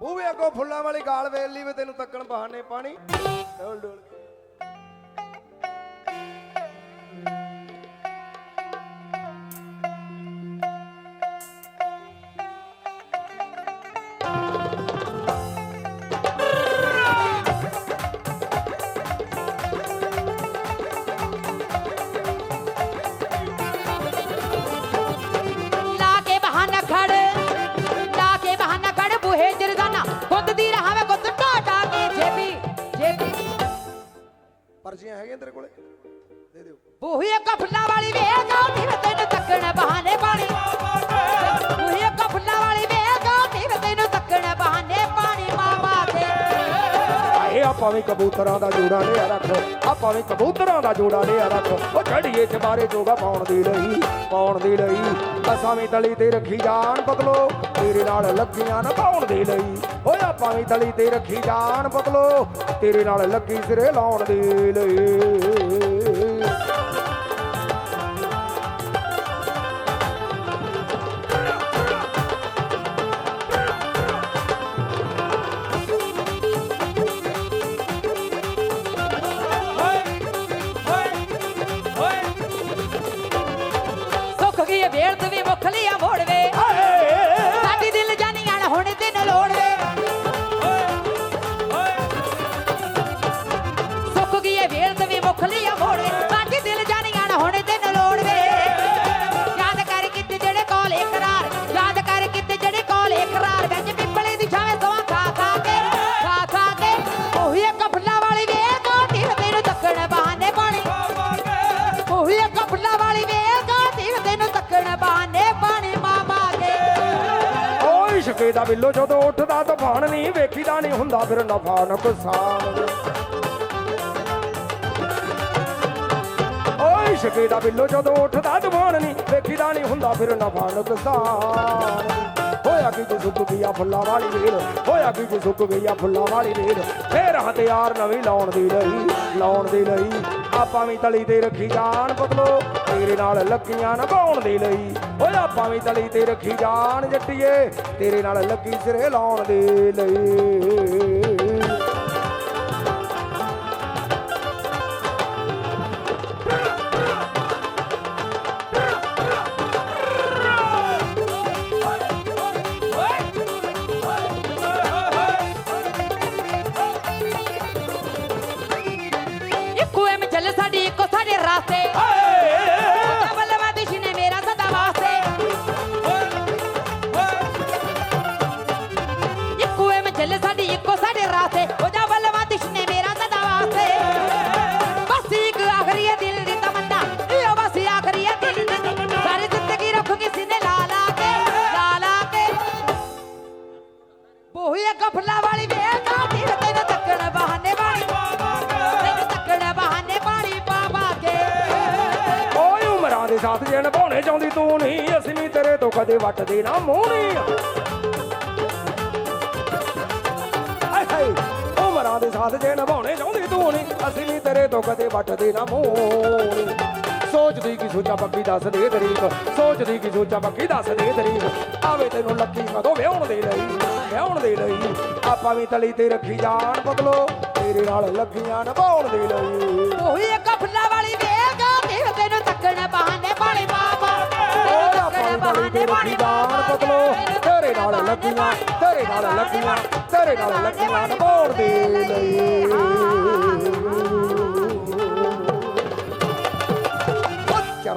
ਬੂਵੇ ਅੱਗੋਂ ਫੁੱਲਾਂ ਵਾਲੀ ਗਾਲ ਵੇਲ ਲਈ ਵੇ ਤੈਨੂੰ ਤੱਕਣ ਬਹਾਨੇ ਪਾਣੀ। ਡੋਲ ਡੋਲ ਪਰਚੀਆਂ ਹੈਗੀਆਂ ਤੇਰੇ ਕੋਲੇ? ਦੇ ਦਿਓ। ਬੂਹੇ ਕਫਲਾ ਵਾਲੀ ਆਏ ਆਪਾਂ ਵੀ ਕਬੂਤਰਾਂ ਦਾ ਜੋੜਾ ਲਿਆ ਰੱਖ। ਆਪਾਂ ਵੀ ਕਬੂਤਰਾਂ ਦਾ ਜੋੜਾ ਲਿਆ ਰੱਖ। ਉਹ ਛੜੀਏ ਚਬਾਰੇ ਜੋਗਾ ਪਾਉਣ ਦੀ ਲਈ ਪਾਉਣ ਦੀ ਲਈ ਅਸਾਂ ਵੀ ਤਲੀ ਤੇ ਰੱਖੀ ਜਾਣ ਬਦਲੋ, ਤੇਰੇ ਨਾਲ ਲੱਗੀਆਂ ਨਾ ਪਾਉਣ ਦੀ ਲਈ ਓਏ ਆਪਾਂ ਵੀ ਤਲੀ ਤੇ ਰੱਖੀ ਜਾਣ ਬਦਲੋ, ਤੇਰੇ ਨਾਲ ਲੱਗੀ ਸਿਰੇ ਲਾਉਣ ਦੀ ਲਈ ਓਏ ਦਾ ਬਿੱਲੋ ਜਦੋਂ ਉੱਠਦਾ ਤੂਫਾਨ ਨਹੀਂ ਵੇਖੀਦਾ ਨਹੀਂ ਹੁੰਦਾ ਫਿਰ ਨਫਾ ਨੁਕਸਾਨ ਓਏ ਸ਼ਕੇ ਦਾ ਬਿੱਲੋ ਜਦੋਂ ਉੱਠਦਾ ਤੂਫਾਨ ਨਹੀਂ ਵੇਖੀਦਾ ਨਹੀਂ ਹੁੰਦਾ ਫਿਰ ਨਫਾ ਨੁਕਸਾਨ ਹੋਇਆ ਕਿ ਜੇ ਸੁੱਕ ਗਈ ਫੁੱਲਾਂ ਵਾਲੀ ਵੇਲ ਹੋਇਆ ਕਿ ਜੇ ਸੁੱਕ ਗਈ ਫੁੱਲਾਂ ਵਾਲੀ ਵੇਲ ਫੇਰ ਹੱਥ ਯਾਰ ਨਵੀਂ ਲਾਉਣ ਦੀ ਲਈ, ਲਾਉਣ ਦੀ ਲਈ। ਆਪਾਂ ਵੀ ਤਲੀ ਤੇ ਰੱਖੀ ਜਾਣ ਬਦਲੋ ਤੇਰੇ ਨਾਲ ਲੱਗੀਆਂ ਨਭਾਉਣ ਦੇ ਲਈ। ਓਏ ਆਪਾਂ ਵੀ ਤਲੀ ਤੇ ਰੱਖੀ ਜਾਣ ਜੱਟੀਏ, ਤੇਰੇ ਨਾਲ ਲੱਗੀ ਸਿਰੇ ਲਾਉਣ ਦੇ ਲਈ। ਸਾਡੇ ਰਾਸਤੇ ਬੱਲਵਾ ਦਿਸ਼ ਨੇ ਮੇਰਾ ਸਦਾ ਵਾਸਤੇ। ਇੱਕੋ ਐਮ ਚੱਲ ਸਾਡੀ ਇੱਕੋ ਸਾਡੇ ਰਾਸਤੇ। ਹੋ ਜਾ ਬੱਲਵਾ ਦਿਸ਼ ਨੇ ਮੇਰਾ ਸਦਾ ਵਾਸਤੇ। ਬਸ ਇੱਕ ਆਖਰੀ ਹੈ ਦਿਲ ਦੀ ਤਮੰਨਾ। ਇਹ ਬਸ ਆਖਰੀ ਹੈ ਦਿਲ ਦੀ ਤਮੰਨਾ। ਸਾਰੀ ਜ਼ਿੰਦਗੀ ਰੱਖੂਗੀ ਸੀਨੇ ਲਾ ਲਾ ਕੇ ਲਾ ਲਾ ਕੇ। ਬੋਹੀ ਇੱਕ ਫੁੱਲਾਂ ਵਾਲੀ ਸਾਥ ਜੇ ਨਿਭਾਉਣੇ ਚਾਹੁੰਦੀ ਤੂੰ ਨਹੀਂ, ਅਸੀਂ ਵੀ ਤੇਰੇ ਤੋਂ ਕਦੇ ਵੱਟਦੇ ਨਾ, ਮੂੰਹ ਨਹੀਂ। ਹਾਏ, ਉਮਰਾਂ ਦੇ ਸਾਥ ਜੇ ਨਿਭਾਉਣੇ ਚਾਹੁੰਦੀ ਤੂੰ ਨਹੀਂ, ਅਸੀਂ ਵੀ ਤੇਰੇ ਤੋਂ ਕਦੇ ਵੱਟਦੇ ਨਾ, ਮੂੰਹ ਸੋਚਦੀ ਕੀ ਸੋਚਾਂ ਬੱਕੀ ਦੱਸ ਦੇ ਤਰੀਕ। ਸੋਚਦੀ ਕੀ ਸੋਚਾਂ ਬੱਕੀ ਦੱਸ ਦੇ ਤਰੀਕ। ਆਵੇ ਤੈਨੂੰ ਲੱਕੀ ਕਦੋਂ ਵਿਆਹਣ ਦੇ ਲਈ, ਵਿਆਹਣ ਦੇ ਲਈ। ਆਪਾਂ ਵੀ ਤਲੀ ਤੇ ਰੱਖੀ ਜਾਣ, ਬਦਲੋ, ਤੇਰੇ ਨਾਲ ਲੱਗੀਆਂ, ਨਿਭਾਉਣ ਦੇ ਲਈ। ਉਹੀ ਇੱਕ ਫੁੱਲਾਂ ਵਾਲੀ ਵੇਖ। ਲੱਖੀਆਂ ਤੇਰੇ ਨਾਲ ਲੱਖੀਆਂ ਤੇਰੇ ਨਾਲ ਲੱਖੀਆਂ ਬੋਲਦੀ ਲਈ